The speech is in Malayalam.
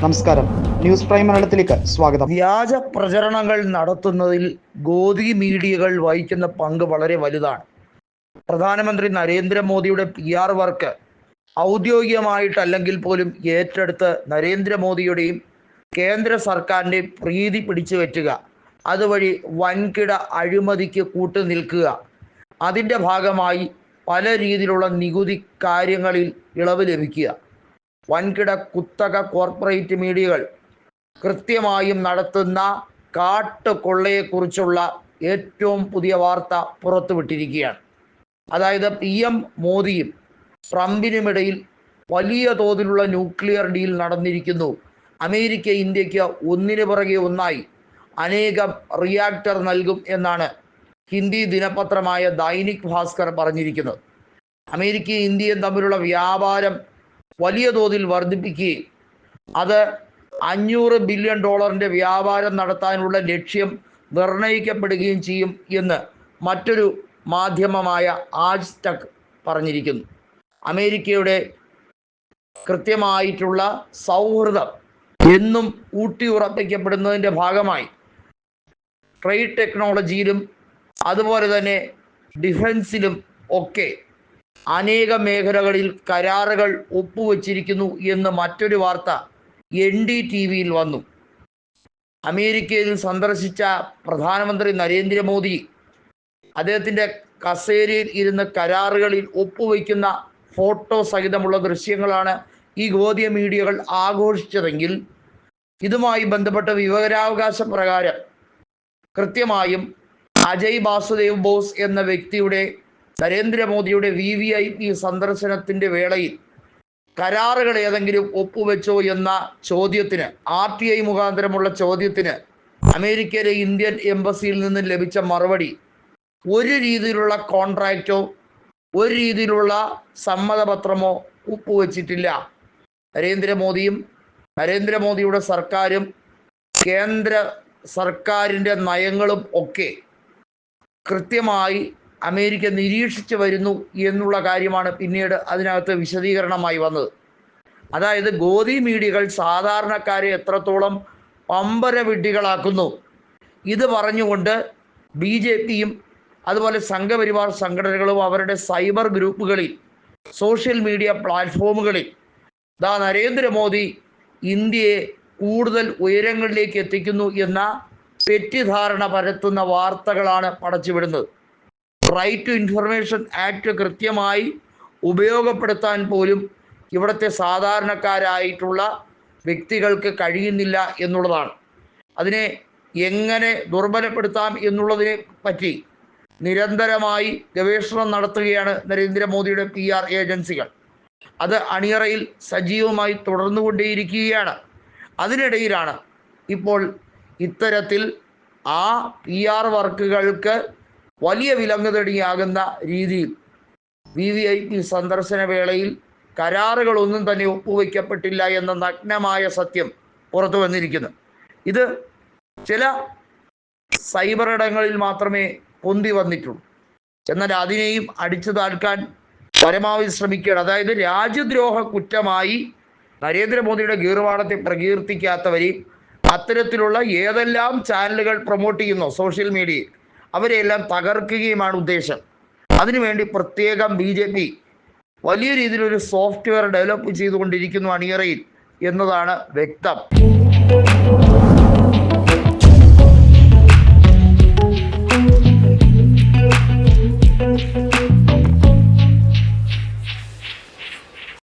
നമസ്കാരം. ന്യൂസ് പ്രൈം മലയാളത്തിലേക്ക് സ്വാഗതം. വ്യാജ പ്രചരണങ്ങൾ നടത്തുന്നതിൽ ഗോതി മീഡിയകൾ വഹിക്കുന്ന പങ്ക് വളരെ വലുതാണ്. പ്രധാനമന്ത്രി നരേന്ദ്രമോദിയുടെ പി ആർ വർക്ക് ഔദ്യോഗികമായിട്ടല്ലെങ്കിൽ പോലും ഏറ്റെടുത്ത് നരേന്ദ്രമോദിയുടെയും കേന്ദ്ര സർക്കാരിന്റെയും പ്രീതി പിടിച്ചു പറ്റുക അതുവഴി വൻകിട അഴിമതിക്ക് കൂട്ടു നിൽക്കുക. അതിന്റെ ഭാഗമായി പല രീതിയിലുള്ള നികുതി കാര്യങ്ങളിൽ ഇളവ് ലഭിക്കുക. വൻകിട കുത്തക കോർപ്പറേറ്റ് മീഡിയകൾ കൃത്യമായും നടത്തുന്ന കാട്ടുകൊള്ളയെക്കുറിച്ചുള്ള ഏറ്റവും പുതിയ വാർത്ത പുറത്തുവിട്ടിരിക്കുകയാണ്. അതായത് പി എം മോദിയും ട്രംപിനുമിടയിൽ വലിയ തോതിലുള്ള ന്യൂക്ലിയർ ഡീൽ നടന്നിരിക്കുന്നു. അമേരിക്ക ഇന്ത്യയ്ക്ക് ഒന്നിനു പുറകെ ഒന്നായി അനേകം റിയാക്ടർ നൽകും എന്നാണ് ഹിന്ദി ദിനപത്രമായ ദൈനിക് ഭാസ്കർ പറഞ്ഞിരിക്കുന്നത്. അമേരിക്കയും ഇന്ത്യയും തമ്മിലുള്ള വ്യാപാരം വലിയ തോതിൽ വർദ്ധിപ്പിക്കുകയും അത് അഞ്ഞൂറ് ബില്യൺ ഡോളറിന്റെ വ്യാപാരം നടത്താനുള്ള ലക്ഷ്യം നിർണയിക്കപ്പെടുകയും ചെയ്യും എന്ന് മറ്റൊരു മാധ്യമമായ ആജ് ടക് പറഞ്ഞിരിക്കുന്നു. അമേരിക്കയുടെ കൃത്യമായിട്ടുള്ള സൗഹൃദം എന്നും ഊട്ടിയുറപ്പിക്കപ്പെടുന്നതിന്റെ ഭാഗമായി ട്രേഡ് ടെക്നോളജിയിലും അതുപോലെ തന്നെ ഡിഫൻസിലും ഒക്കെ അനേക മേഖലകളിൽ കരാറുകൾ ഒപ്പുവച്ചിരിക്കുന്നു എന്ന് മറ്റൊരു വാർത്ത എൻ ഡി ടി വിയിൽ വന്നു. അമേരിക്കയിൽ സന്ദർശിച്ച പ്രധാനമന്ത്രി നരേന്ദ്രമോദി അദ്ദേഹത്തിന്റെ കസേരയിൽ ഇരുന്ന് കരാറുകളിൽ ഒപ്പുവയ്ക്കുന്ന ഫോട്ടോ സഹിതമുള്ള ദൃശ്യങ്ങളാണ് ഈ ഗോതിയ മീഡിയകൾ ആഘോഷിച്ചതെങ്കിൽ ഇതുമായി ബന്ധപ്പെട്ട വിവരാവകാശ പ്രകാരം കൃത്യമായും അജയ് വാസുദേവ് ബോസ് എന്ന വ്യക്തിയുടെ നരേന്ദ്രമോദിയുടെ വി വി ഐ പി സന്ദർശനത്തിന്റെ വേളയിൽ കരാറുകൾ ഏതെങ്കിലും ഒപ്പുവെച്ചോ എന്ന ചോദ്യത്തിന് ആർ ടി ഐ മുഖാന്തരമുള്ള ചോദ്യത്തിന് അമേരിക്കയിലെ ഇന്ത്യൻ എംബസിയിൽ നിന്ന് ലഭിച്ച മറുപടി ഒരു രീതിയിലുള്ള കോൺട്രാക്റ്റോ ഒരു രീതിയിലുള്ള സമ്മതപത്രമോ ഒപ്പുവെച്ചിട്ടില്ല. നരേന്ദ്രമോദിയും നരേന്ദ്രമോദിയുടെ സർക്കാരും കേന്ദ്ര സർക്കാരിന്റെ നയങ്ങളും ഒക്കെ കൃത്യമായി അമേരിക്ക നിരീക്ഷിച്ച് വരുന്നു എന്നുള്ള കാര്യമാണ് പിന്നീട് അതിനകത്ത് വിശദീകരണമായി വന്നത്. അതായത് ഗോതി മീഡിയകൾ സാധാരണക്കാരെ എത്രത്തോളം പമ്പര വിഡ്ഢികളാക്കുന്നു. ഇത് പറഞ്ഞുകൊണ്ട് ബി ജെ പിയും അതുപോലെ സംഘപരിവാർ സംഘടനകളും അവരുടെ സൈബർ ഗ്രൂപ്പുകളിൽ സോഷ്യൽ മീഡിയ പ്ലാറ്റ്ഫോമുകളിൽ ദാ നരേന്ദ്രമോദി ഇന്ത്യയെ കൂടുതൽ ഉയരങ്ങളിലേക്ക് എത്തിക്കുന്നു എന്ന തെറ്റിദ്ധാരണ പരത്തുന്ന വാർത്തകളാണ് പടച്ചുവിടുന്നത്. റൈറ്റ് ടു ഇൻഫർമേഷൻ ആക്ട് കൃത്യമായി ഉപയോഗപ്പെടുത്താൻ പോലും ഇവിടുത്തെ സാധാരണക്കാരായിട്ടുള്ള വ്യക്തികൾക്ക് കഴിയുന്നില്ല എന്നുള്ളതാണ്. അതിനെ എങ്ങനെ ദുർബലപ്പെടുത്താം എന്നുള്ളതിനെ പറ്റി നിരന്തരമായി ഗവേഷണം നടത്തുകയാണ് നരേന്ദ്രമോദിയുടെ പി ആർ ഏജൻസികൾ. അത് അണിയറയിൽ സജീവമായി തുടർന്നുകൊണ്ടേയിരിക്കുകയാണ്. അതിനിടയിലാണ് ഇപ്പോൾ ഇത്തരത്തിൽ ആ പി ആർ വർക്കുകൾക്ക് വലിയ വിലങ്ങുതടിയാകുന്ന രീതിയിൽ വി വി ഐ പി സന്ദർശന വേളയിൽ കരാറുകളൊന്നും തന്നെ ഒപ്പുവെക്കപ്പെട്ടില്ല എന്ന നഗ്നമായ സത്യം പുറത്തു വന്നിരിക്കുന്നു. ഇത് ചില സൈബർ ഇടങ്ങളിൽ മാത്രമേ പൊന്തി വന്നിട്ടുള്ളൂ. എന്നാൽ അതിനെയും അടിച്ചു താഴ്ക്കാൻ പരമാവധി ശ്രമിക്കുകയാണ്. അതായത് രാജ്യദ്രോഹ കുറ്റമായി നരേന്ദ്രമോദിയുടെ ഗീർവാണത്തെ പ്രകീർത്തിക്കാത്തവരെയും അത്തരത്തിലുള്ള ഏതെല്ലാം ചാനലുകൾ പ്രൊമോട്ട് ചെയ്യുന്നു സോഷ്യൽ മീഡിയയിൽ അവരെല്ലാം തകർക്കുകയുമാണ് ഉദ്ദേശം. അതിനുവേണ്ടി പ്രത്യേകം ബി ജെ പി വലിയ രീതിയിലൊരു സോഫ്റ്റ്വെയർ ഡെവലപ്പ് ചെയ്തുകൊണ്ടിരിക്കുന്നു അണിയറയിൽ എന്നതാണ് വ്യക്തം.